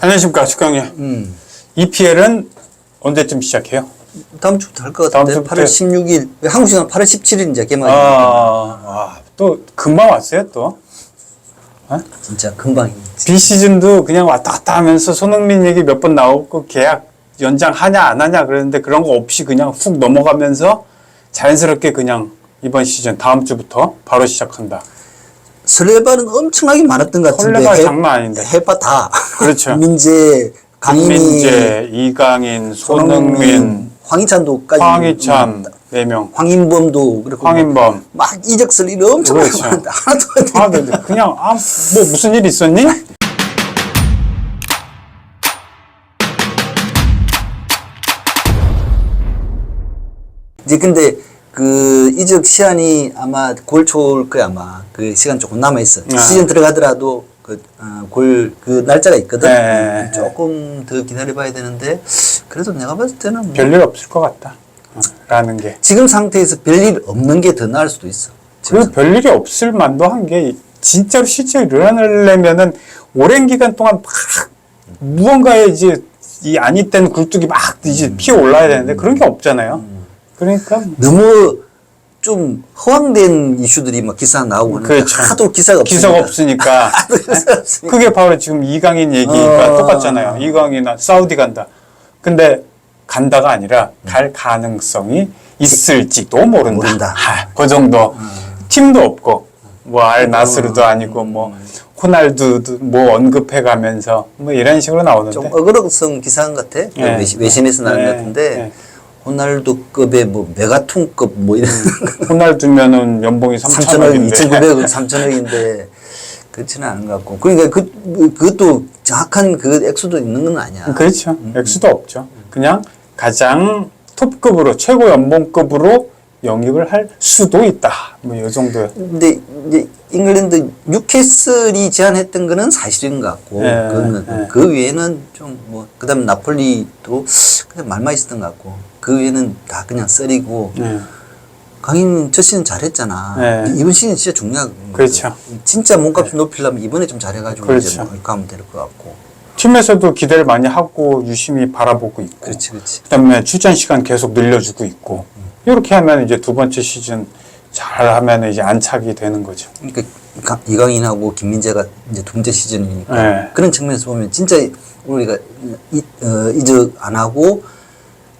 안녕하십니까 축경님. 음. EPL은 언제쯤 시작해요? 다음 주부터 할 것 같은데 주부터 8월 16일 한국 시간 8월 17일 이제 개막이 아, 아, 또 금방 왔어요 또. 진짜 금방 비시즌도 그냥 왔다 갔다 하면서 손흥민 얘기 몇 번 나오고 계약 연장하냐 안 하냐 그랬는데 그런 거 없이 그냥 훅 넘어가면서 자연스럽게 그냥 이번 시즌 다음 주부터 바로 시작한다. 설레발은 엄청나게 많았던 것 같은데 설레발 해- 장난 아닌데. 해봐 다 그렇죠. 민재 강인이 민재, 이강인, 손흥민, 황희찬도까지 황희찬 네 명. 황인범도 그렇고 황인범. 막 이적설 일 엄청나게 그렇죠. 많았는데 하나도 안 돼. 아. 그냥 아, 뭐 무슨 일 있었니? 이제 근데 그 이적 시한이 아마 9월 초일 거야 아마 그 시간 조금 남아 있어 아. 시즌 들어가더라도 그 어, 9월 그 날짜가 있거든 네. 음, 조금 더 기다려봐야 되는데 그래도 내가 봤을 때는 뭐 별일 없을 것 같다. 어, 라는 게. 지금 상태에서 별일 없는 게 더 나을 수도 있어 그리고 별일이 없을 만도 한 게 진짜로 실제 일어나려면은 오랜 기간 동안 막 무언가에 이제 이 안이 뗀 굴뚝이 막 이제 피어 올라야 되는데 그런 게 없잖아요. 그러니까 너무 좀 허황된 이슈들이 막 기사 나오고 하니까 그렇죠. 하도 기사가 없으니까 기사가 없으니까 하도 기사가 없으니까 그게 바로 지금 이강인 얘기가 어. 똑같잖아요. 이강인아 사우디 간다. 근데 간다가 아니라 갈 가능성이 있을지도 모른다. 모른다. 아, 그 정도. 팀도 없고 뭐 알 나스르도 아니고 뭐 호날두도 뭐 언급해 가면서 뭐 이런 식으로 나오는데 좀 어그로성 기사인 것 같아 네. 외신, 외신에서 나온 네. 것 같은데 네. 호날두급의 뭐 메가톤급 뭐 이런 호날두면은 연봉이 3천억, 3천억인데 2,900억, 3천억인데 그렇지는 않은 것 같고. 그러니까 그, 그- 그것도 정확한 그 액수도 있는 건 아니야. 그렇죠. 액수도 없죠. 그냥 가장 톱급으로 최고 연봉급으로 영입을 할 수도 있다. 뭐 이 정도. 근데 이제 잉글랜드 뉴캐슬이 제안했던 거는 사실인 것 같고. 예, 그거는 예. 그 외에는 좀 뭐, 그 다음에 나폴리도 그냥 말만 있었던 것 같고. 그 외에는 다 그냥 썰이고. 네. 강인은 저 시즌 잘했잖아. 네. 이번 시즌 진짜 중요한 거거든. 그렇죠. 진짜 몸값 높이려면 이번에 좀 잘해가지고 이제 그렇죠. 뭐 이렇게 하면 될 것 같고. 팀에서도 기대를 많이 하고 유심히 바라보고 있고. 그렇지, 그렇지. 그다음에 출전 시간 계속 늘려주고 있고. 이렇게 하면 이제 두 번째 시즌 잘하면 이제 안착이 되는 거죠. 그러니까 가- 이강인하고 김민재가 이제 두 번째 시즌이니까 네. 그런 측면에서 보면 진짜 우리가 이, 어, 이적 안 하고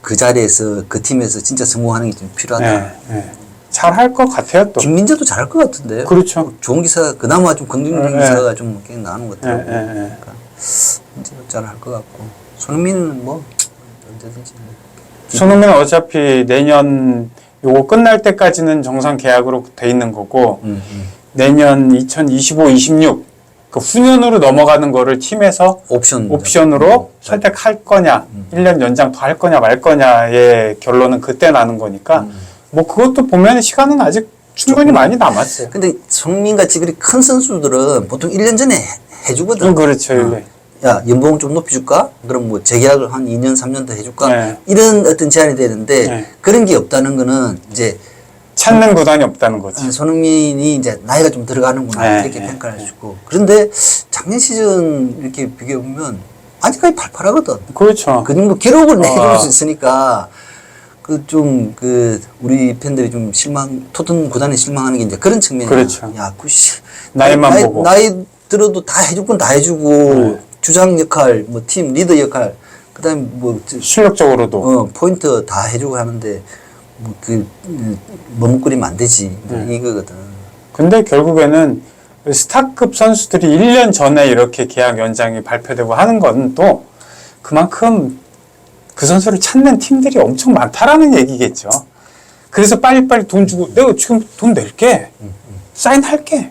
그 자리에서 그 팀에서 진짜 성공하는 게 좀 필요하다. 네, 네. 잘할 것 같아요 또. 김민재도 잘할 것 같은데. 그렇죠. 좋은 기사 그나마 좀 긍정적인 네. 기사가 좀 나오는 것 네, 같아요. 네, 네. 그러니까 진짜 잘할 것 같고 손흥민은 뭐 언제든지 뭐. 손흥민은 어차피 내년 요거 끝날 때까지는 정상 계약으로 돼 있는 거고 음, 음. 내년 2025, 26 그 후년으로 넘어가는 거를 팀에서 옵션 옵션으로 선택할 거냐, 음. 1년 연장 더 할 거냐 말 거냐의 결론은 그때 나는 거니까 음. 뭐 그것도 보면 시간은 아직 충분히 많이 남았어요. 근데 손흥민 같이 그리 큰 선수들은 보통 1년 전에 해- 해주거든. 음, 그렇죠. 어. 야 연봉 좀 높여줄까? 그럼 뭐 재계약을 한 2년 3년 더 해줄까? 네. 이런 어떤 제안이 되는데 네. 그런 게 없다는 거는 이제 찾는 구단이 없다는 거지. 어, 손흥민이 이제 나이가 좀 들어가는구나 네, 이렇게 네, 평가를 해주고 그런데 작년 시즌 이렇게 비교해 보면 아직까지 팔팔하거든. 그렇죠. 그 정도 기록을 내줄 아. 수 있으니까 그좀그 우리 팬들이 좀 실망 토튼 구단에 실망하는 게 이제 그런 측면이야. 그렇죠. 야, 그씨 나이만 나이, 보고. 나이 들어도 다 해줄 건 다 해주고 네. 주장 역할, 뭐 팀 리더 역할, 그다음에 뭐 저- 실력적으로도. 어, 포인트 다 해주고 하는데 뭐그 머뭇거리면 안 되지 뭐 네. 이거거든. 근데 결국에는 스타급 선수들이 1년 전에 이렇게 계약 연장이 발표되고 하는 건 또 그만큼 그 선수를 찾는 팀들이 엄청 많다라는 얘기겠죠. 그래서 빨리빨리 돈 주고 내가 지금 돈 낼게. 사인할게.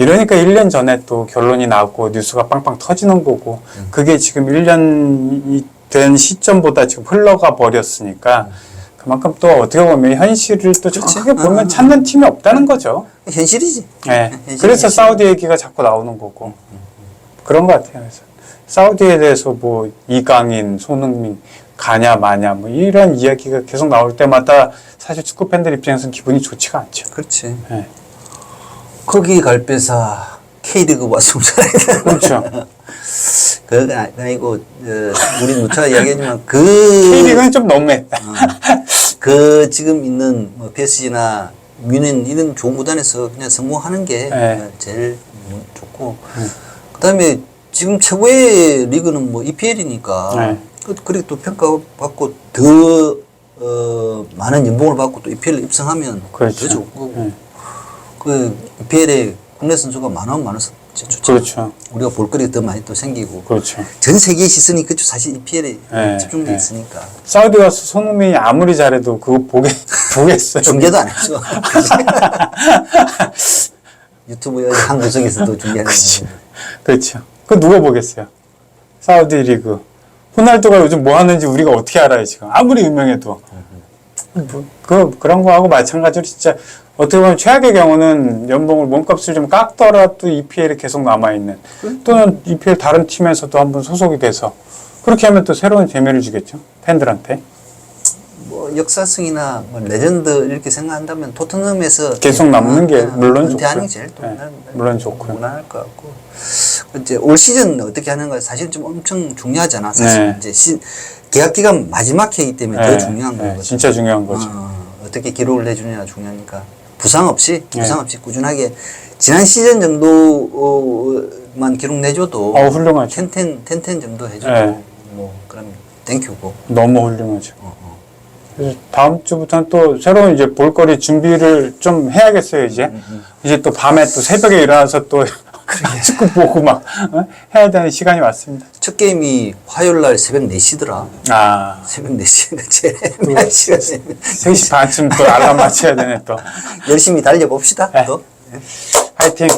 이러니까 1년 전에 또 결론이 나고 뉴스가 빵빵 터지는 거고 그게 지금 1년이 된 시점보다 지금 흘러가 버렸으니까 그만큼 또 어떻게 보면 현실을 또 정확하게 보면 찾는 팀이 없다는 거죠. 현실이지. 네. 현실, 그래서 현실. 사우디 얘기가 자꾸 나오는 거고 그런 것 같아요. 그래서 사우디에 대해서 뭐 이강인, 손흥민 가냐 마냐 뭐 이런 이야기가 계속 나올 때마다 사실 축구 팬들 입장에서는 기분이 좋지가 않죠. 그렇지. 네. 거기 갈 빼사 K리그 왔으면 잘해. 그렇죠. 그건 아니- 아니고 어, 우리 누차 이야기했지만 그 K리그는 좀 너무했다. 그 지금 있는 뭐 PSG나 뮤넨 이런 좋은 구단에서 그냥 성공하는 게 네. 제일 좋고 그다음에 지금 최고의 리그는 뭐 EPL이니까 네. 그, 그리고 또 평가받고 더 어, 많은 연봉을 받고 또 EPL 입성하면 그렇죠. 더 좋고 네. 그 EPL에 국내 선수가 많으면 많아서 좋죠. 그렇죠. 우리가 볼거리가 더 많이 또 생기고 그렇죠. 전 세계의 시선이 그쪽 사실 EPL에 네, 집중돼 네. 있으니까 사우디 가서 손흥민이 아무리 잘해도 그거 보게, 보겠어요. 중계도 안 했죠. 유튜브에 한 구석에서도 중계하는 그치. 거. 그렇죠. 그 누가 보겠어요? 사우디 리그. 호날두가 요즘 뭐 하는지 우리가 어떻게 알아요, 지금. 아무리 유명해도. 뭐, 그, 그런 거하고 마찬가지로 진짜 어떻게 보면 최악의 경우는 연봉을 몸값을 좀 깎더라도 EPL에 계속 남아있는 또는 EPL 다른 팀에서도 한번 소속이 돼서 그렇게 하면 또 새로운 재미를 주겠죠. 팬들한테. 뭐 역사성이나 뭐 레전드 이렇게 생각한다면 토트넘에서 계속 남는 게 물론 은퇴하는 좋고요. 게 제일 또 네, 물론 좋고요. 무난할 것 같고 이제 올 시즌 어떻게 하는가 사실 좀 엄청 중요하잖아. 사실 네. 이제 시, 계약 기간 마지막 해이기 때문에 더 네, 중요한 네, 거거든. 진짜 중요한 거죠. 어, 어떻게 기록을 내주느냐 중요하니까 부상 없이 네. 부상 없이 꾸준하게 지난 시즌 정도만 기록 내줘도 어, 훌륭하죠. 텐텐 텐텐 정도 해줘도 네. 뭐 그럼 땡큐고 너무 훌륭하죠. 어, 어. 그래서 다음 주부터는 또 새로운 이제 볼거리 준비를 좀 해야겠어요 이제 음, 이제 또 밤에 또 새벽에 일어나서 또 축구 보고 막 어? 해야 되는 시간이 왔습니다. 첫 게임이 화요일 날 새벽 4시더라. 아 새벽 4시가 제일 애매한 시간에 3시 반쯤 또 알람 맞춰야 되네 또 열심히 달려봅시다. 네. 또. 화이팅